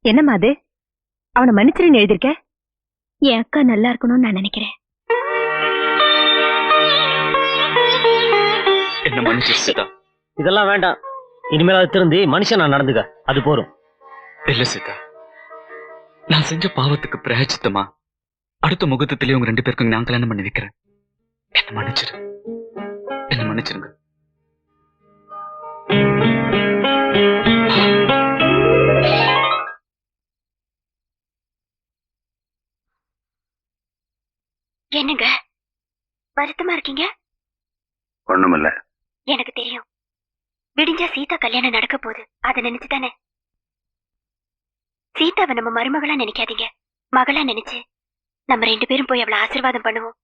என்னம்மா அது? அவனை மன்னிச்சிருன்னு எழுதிருக்க என் அக்கா நல்லா இருக்கணும்னு நான் நினைக்கிறேன். என்ன இதெல்லாம் வேண்டாம். இனிமேல் அது திருந்தி மனுஷன் நான் நடந்துக்க. அது போரும் இல்ல சீதா. நான் செஞ்ச பாவத்துக்கு பிரயச்சித்தமா அடுத்த முகூர்த்தத்திலே உங்க ரெண்டு பேருக்கும் நான் கல்யாணம் பண்ணி வைக்கிறேன். என்ன மன்னிச்சிரு. என்ன மன்னிச்சிருங்க. என்னங்க? வருத்தமா இருக்கீங்க? ஒண்ணுமில்ல. எனக்கு தெரியும். விடிஞ்சா சீதா கல்யாணம் நடக்க போகுது. அதை நினைச்சுதானே சீதாவை நம்ம மருமகளா நினைக்காதீங்க. மகளா நினைச்சு. நம்ம ரெண்டு பேரும் போய் அவளை ஆசீர்வாதம் பண்ணுவோம்.